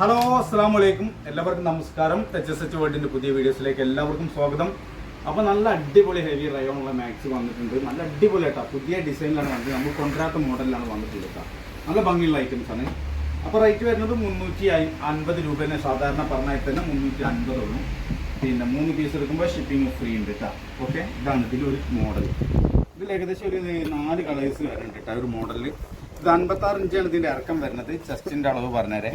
Hello അസ്സാം വലൈക്കും എല്ലാവർക്കും നമസ്കാരം. എച്ച് എസ് എച്ച് വേൾഡിന്റെ പുതിയ വീഡിയോസിലേക്ക് എല്ലാവർക്കും സ്വാഗതം. അപ്പോൾ നല്ല അടിപൊളി ഹെവി റയോണുള്ള മാക്സ് വന്നിട്ടുണ്ട്. നല്ല അടിപൊളി കേട്ടോ. പുതിയ ഡിസൈനിലാണ് വന്നത്. നമ്മൾ കൊണ്ടുവരാത്ത മോഡലിലാണ് വന്നിട്ടുള്ളത് കേട്ടോ. നല്ല ഭംഗിയുള്ള ഐറ്റംസ് ആണ്. അപ്പോൾ റേറ്റ് വരുന്നത് മുന്നൂറ്റി അൻപത് രൂപ തന്നെ സാധാരണ പറഞ്ഞാൽ തന്നെ മുന്നൂറ്റി അൻപത് വേണം പിന്നെ മൂന്ന് പീസ് എടുക്കുമ്പോൾ ഷിപ്പിംഗ് ഫ്രീ ഉണ്ട് കേട്ടോ. ഓക്കെ ഇതാണ് ഒരു മോഡൽ ഇതിൽ ഏകദേശം ഒരു നാല് കളേഴ്സ് വരുന്നുണ്ട് കേട്ടോ. ഒരു മോഡലിൽ ഇത് അൻപത്താറ് ഇഞ്ചാണ് ഇതിന്റെ ഇറക്കം വരുന്നത്. ചെസ്റ്റിന്റെ അളവ് പറഞ്ഞേരെ.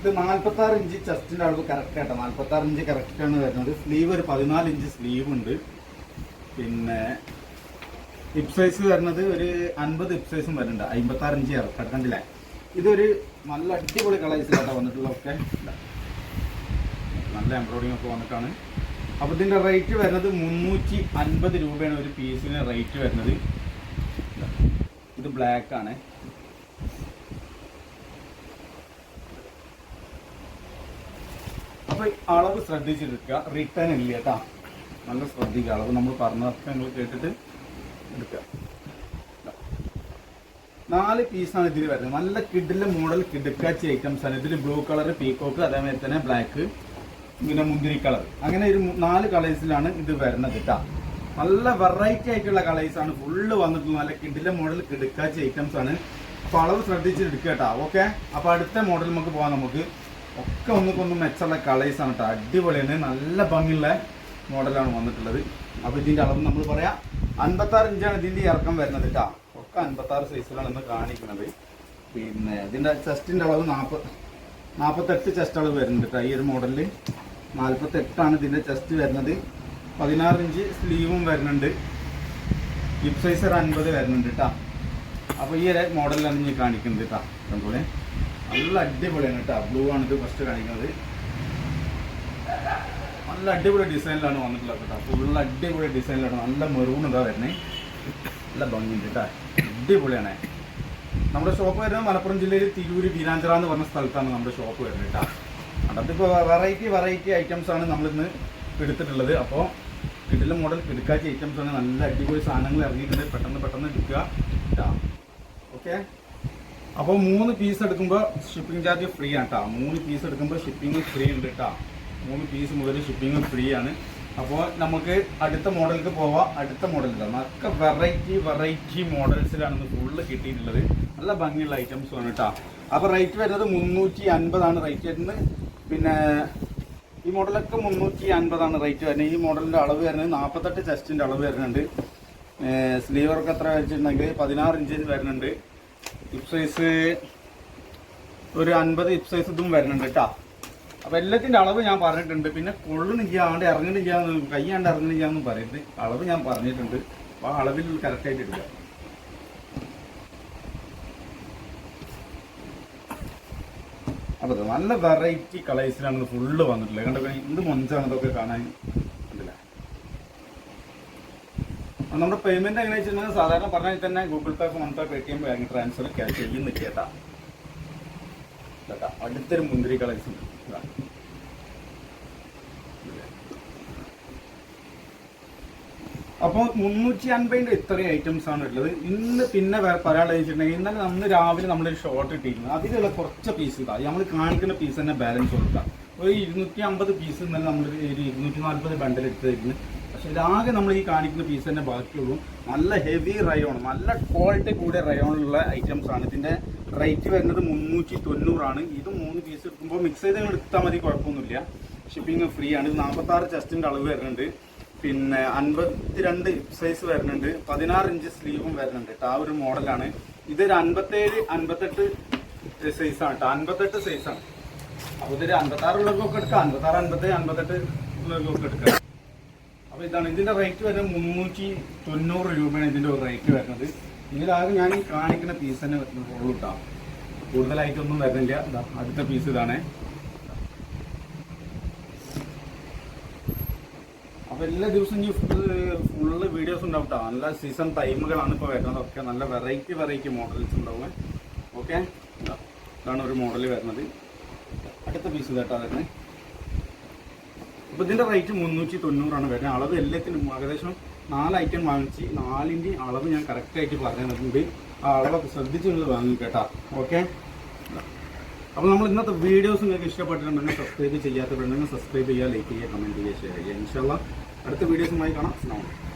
ഇത് നാല്പത്താറ് ഇഞ്ച് ചെസ്റ്റിന്റെ അളവ് കറക്റ്റ് ആട്ടോ. നാല്പത്താറ് ഇഞ്ച് കറക്റ്റ് ആണ് വരുന്നത്. സ്ലീവ് ഒരു പതിനാല് ഇഞ്ച് സ്ലീവ് ഉണ്ട്. പിന്നെ ഹിപ് സൈസ് വരുന്നത് ഒരു അൻപത് ഹിപ് സൈസും വരുന്നുണ്ട്. അമ്പത്തി ആറ് ഇഞ്ച് കണ്ടില്ലേ? ഇതൊരു നല്ല അടിപൊളി കളേഴ്സിലാട്ടോ വന്നിട്ടുള്ള ഒക്കെ നല്ല എംബ്രോയിഡിംഗ് ഒക്കെ വന്നിട്ടാണ്. അപ്പോൾ ഇതിന്റെ റേറ്റ് വരുന്നത് മുന്നൂറ്റി അൻപത് രൂപയാണ് ഒരു പീസിന് റേറ്റ് വരുന്നത്. ഇത് ബ്ലാക്ക് ആണ്. അപ്പൊ ഈ അളവ് ശ്രദ്ധിച്ചെടുക്കുക റിട്ടേൺ ഇല്ല കേട്ടാ. നല്ല ശ്രദ്ധിക്കുക. അളവ് നമ്മൾ പറഞ്ഞതൊക്കെ നിങ്ങൾ കേട്ടിട്ട് എടുക്കുക. നാല് പീസാണ് ഇതിൽ വരുന്നത്. നല്ല കിഡിലെ മോഡൽ കിടുക്കാച്ചി ഐറ്റംസ് ആണ്. ഇതിൽ ബ്ലൂ കളർ പീക്കോക്ക് അതേമാതിരി തന്നെ ബ്ലാക്ക് പിന്നെ മുന്തിരി കളർ അങ്ങനെ ഒരു നാല് കളേഴ്സിലാണ് ഇത് വരുന്നത് കേട്ടാ. നല്ല വെറൈറ്റി ആയിട്ടുള്ള കളേഴ്സ് ആണ്. ഫുള്ള് വന്നിട്ടുള്ള നല്ല കിഡിലെ മോഡൽ കിടുക്കാച്ചി ഐറ്റംസ് ആണ്. അപ്പൊ അളവ് ശ്രദ്ധിച്ചെടുക്കുക കേട്ടോ. ഓക്കെ അപ്പൊ അടുത്ത മോഡൽ നമുക്ക് പോവാം നമുക്ക്. ഒക്കെ ഒന്നുകൊന്നും മെച്ചുള്ള കളേഴ്സ് ആണ് കേട്ടോ അടിപൊളിയാണ്. നല്ല ഭംഗിയുള്ള മോഡലാണ് വന്നിട്ടുള്ളത്. അപ്പോൾ ഇതിന്റെ അളവ് നമ്മൾ പറയാം അൻപത്താറ് ഇഞ്ചാണ് ഇതിന്റെ ഇറക്കം വരുന്നത് കേട്ടോ ഒക്കെ അൻപത്താറ് സൈസിലാണ് ഇന്ന് കാണിക്കുന്നത്. പിന്നെ ഇതിന്റെ ചെസ്റ്റിന്റെ അളവ് നാൽപ്പത് നാൽപ്പത്തെട്ട് ചെസ്റ്റ് അളവ് വരുന്നുണ്ട് കേട്ടോ ഈ ഒരു മോഡലിൽ നാൽപ്പത്തെട്ടാണ് ഇതിന്റെ ചെസ്റ്റ് വരുന്നത്. പതിനാറ് ഇഞ്ച് സ്ലീവും വരുന്നുണ്ട്. ഹിപ് സൈസ് ഒരു അൻപത് വരുന്നുണ്ട് കേട്ടോ അപ്പോൾ ഈ ഒരു മോഡലിലാണ് ഞാൻ കാണിക്കുന്നത് കേട്ടോ അതുപോലെ നല്ല അടിപൊളിയാണ് കേട്ടോ. ബ്ലൂ ആണ് ഇത് ഫസ്റ്റ് കാണിക്കുന്നത്. നല്ല അടിപൊളി ഡിസൈനിലാണ് വന്നിട്ടുള്ളത് കേട്ടോ. ഫുൾ അടിപൊളി ഡിസൈനിലാണ് നല്ല മെറൂൺ ഇതാ വരുന്നത് നല്ല ഭംഗിയുണ്ട് കേട്ടോ. അടിപൊളിയാണ്. നമ്മുടെ ഷോപ്പ് വരുന്നത് മലപ്പുറം ജില്ലയിൽ തിരൂര് വീരാഞ്ചിറ എന്ന് പറഞ്ഞ സ്ഥലത്താണ് നമ്മുടെ ഷോപ്പ് വരുന്നത് കേട്ടോ. അതിപ്പോൾ വെറൈറ്റി വെറൈറ്റി ഐറ്റംസ് ആണ് നമ്മളിന്ന് എടുത്തിട്ടുള്ളത്. അപ്പോൾ വീട്ടിലെ മോഡൽ എടുക്കാച്ച ഐറ്റംസ് ആണ്. നല്ല അടിപൊളി സാധനങ്ങൾ ഇറങ്ങിയിട്ടുണ്ട്. പെട്ടെന്ന് പെട്ടെന്ന് എടുക്കുക. കേട്ടോ. ഓക്കെ അപ്പോൾ മൂന്ന് പീസ് എടുക്കുമ്പോൾ ഷിപ്പിംഗ് ചാർജ് ഫ്രീ ആണ് കേട്ടോ മൂന്ന് പീസ് എടുക്കുമ്പോൾ ഷിപ്പിംഗ് ഫ്രീ ഉണ്ട് കേട്ടോ മൂന്ന് പീസ് മുതൽ ഷിപ്പിംഗ് ഫ്രീ ആണ്. അപ്പോൾ നമുക്ക് അടുത്ത മോഡലിലേക്ക് പോവാം. അടുത്ത മോഡലിൽ നല്ല വെറൈറ്റി വെറൈറ്റി മോഡൽസിലാണ് ഫുള്ള് കിട്ടിയിട്ടുള്ളത്. നല്ല ഭംഗിയുള്ള ഐറ്റംസ് ആണ് കേട്ടോ അപ്പോൾ റേറ്റ് വരുന്നത് മുന്നൂറ്റി അൻപതാണ് റേറ്റ് വരുന്നത്. പിന്നെ ഈ മോഡലൊക്കെ മുന്നൂറ്റി അൻപതാണ് റേറ്റ് വരുന്നത്. ഈ മോഡലിന്റെ അളവ് വരുന്നത് നാൽപ്പത്തെട്ട് ചെസ്റ്റിന്റെ അളവ് വരുന്നുണ്ട്. സ്ലീവർക്ക് എത്ര വെച്ചിട്ടുണ്ടെങ്കിൽ പതിനാറ് ഇഞ്ചിൽ വരുന്നുണ്ട്. ഹിപ് സൈസ് ഒരു അൻപത് ഹിപ് സൈസ് ഇതും വരുന്നുണ്ട് കേട്ടോ. അപ്പൊ എല്ലാത്തിന്റെ അളവ് ഞാൻ പറഞ്ഞിട്ടുണ്ട്. പിന്നെ കൊള്ളണില്ല ആണ്ട് ഇറങ്ങണില്ല കൈയാണ്ട് ഇറങ്ങണില്ല പറയരുത്. അളവ് ഞാൻ പറഞ്ഞിട്ടുണ്ട്. അപ്പൊ ആ അളവിൽ കറക്റ്റ് ആയിട്ട് എടുക്കുക അപ്പൊ നല്ല വെറൈറ്റി കളേഴ്സിലാണ് ഫുള്ള് വന്നിട്ടുള്ളത്. കണ്ടോ? എന്ത് മൊഞ്ചാണ് ഇതൊക്കെ കാണാൻ കണ്ടില്ലേ അപ്പൊ നമ്മുടെ പേയ്മെന്റ് എങ്ങനെ വെച്ചിട്ടുണ്ടെങ്കിൽ സാധാരണ പറഞ്ഞാൽ തന്നെ Google pay PhonePe Paytm bank transfer cash ചെയ്യുന്ന കേട്ടാ കേട്ടാ അടുത്തൊരു മുന്തിരി കളക്ഷൻ അപ്പോൾ മുന്നൂറ്റി അൻപതിന്റെ ഇത്രയും ഐറ്റംസ് ആണ് ഉള്ളത്. ഇന്ന് പിന്നെ വേറെ പറയാനുള്ള വെച്ചിട്ടുണ്ടെങ്കിൽ ഇന്നലെ നമ്മൾ രാവിലെ നമ്മളൊരു ഷോർട്ട് ഇട്ടിരുന്നു. അതിലുള്ള കുറച്ച് പീസ് ഇതാ. നമ്മൾ കാണിക്കുന്ന പീസ് തന്നെ ബാലൻസ് കൊടുക്കുക ഒരു ഇരുന്നൂറ്റി അമ്പത് പീസ് ഇന്നലെ നമ്മൾ ഒരു ഇരുന്നൂറ്റി നാൽപ്പത് ബണ്ടിൽ എടുത്തിരുന്നു. പക്ഷെ ഇതാകെ നമ്മൾ ഈ കാണിക്കുന്ന പീസ് തന്നെ ബാക്കിയുള്ളൂ. നല്ല ഹെവി റയോൺ നല്ല ക്വാളിറ്റി കൂടിയ റയോണുള്ള ഐറ്റംസ് ആണ്. ഇതിന്റെ റേറ്റ് വരുന്നത് മുന്നൂറ്റി തൊണ്ണൂറാണ് ഇത് മൂന്ന് പീസ് എടുക്കുമ്പോൾ മിക്സ് ചെയ്ത് എടുത്താൽ മതി കുഴപ്പമൊന്നുമില്ല. ഷിപ്പിംഗ് ഫ്രീ ആണ്. ഇത് നാൽപ്പത്തി ആറ് ചെസ്റ്റിന്റെ അളവ് വരുന്നുണ്ട്. പിന്നെ അൻപത്തിരണ്ട് സൈസ് വരുന്നുണ്ട്. പതിനാറ് ഇഞ്ച് സ്ലീവും വരുന്നുണ്ട് ആ ഒരു മോഡലാണ് ഇതൊരു അൻപത്തേഴ് അൻപത്തെട്ട് സൈസാണ് കേട്ടോ അൻപത്തെട്ട് സൈസാണ് അപ്പോൾ ഇതൊരു അൻപത്താറ് ഉള്ളവർക്കൊക്കെ എടുക്കാം. അൻപത്താറ് അൻപത്തേഴ് അൻപത്തെട്ട് ഉള്ളവർക്കൊക്കെ എടുക്കാം. അപ്പൊ ഇതാണ് ഇതിന്റെ റേറ്റ് വരുന്നത് മുന്നൂറ്റി തൊണ്ണൂറ് രൂപയാണ് ഇതിന്റെ ഒരു റേറ്റ് വരുന്നത്. ഇതിലാകെ ഞാൻ ഈ കാണിക്കുന്ന പീസ് തന്നെ ഉള്ളൂ കേട്ടോ കൂടുതലായിട്ടൊന്നും വരുന്നില്ല. അടുത്ത പീസ് ഇതാണ്. അപ്പൊ എല്ലാ ദിവസവും ഈ ഫുള്ള് വീഡിയോസ് ഉണ്ടാവും. നല്ല സീസൺ ടൈമുകളാണ് ഇപ്പോൾ വരുന്നത്. ഒക്കെ നല്ല വെറൈറ്റി വെറൈറ്റി മോഡൽസ് ഉണ്ടാവും ഓക്കെ ഇതാണ് ഒരു മോഡൽ വരുന്നത്. അടുത്ത പീസ് കേട്ടോ വരുന്നത്. അപ്പൊ ഇതിന്റെ റേറ്റ് മുന്നൂറ്റി തൊണ്ണൂറാണ് വരുന്നത്. അളവ് എല്ലാത്തിനും ഏകദേശം നാല് ഐറ്റം വാങ്ങിച്ച് നാലിന്റെ അളവ് ഞാൻ കറക്റ്റ് ആയിട്ട് പറഞ്ഞു തന്നിട്ടുണ്ട് ആ അളവൊക്കെ ശ്രദ്ധിച്ച് നിങ്ങൾ വാങ്ങി കേട്ടാ. ഓക്കെ അപ്പോൾ നമ്മൾ ഇന്നത്തെ വീഡിയോസ് നിങ്ങൾക്ക് ഇഷ്ടപ്പെട്ടിട്ടുണ്ടെങ്കിൽ സബ്സ്ക്രൈബ് ചെയ്യാത്തവരുണ്ടെങ്കിൽ സബ്സ്ക്രൈബ് ചെയ്യുക ലൈക്ക് ചെയ്യുക കമന്റ് ചെയ്യുക ഷെയർ ചെയ്യുക. ഇൻഷാല്ല അടുത്ത വീഡിയോസുമായി കാണാം. അലൈക്കും.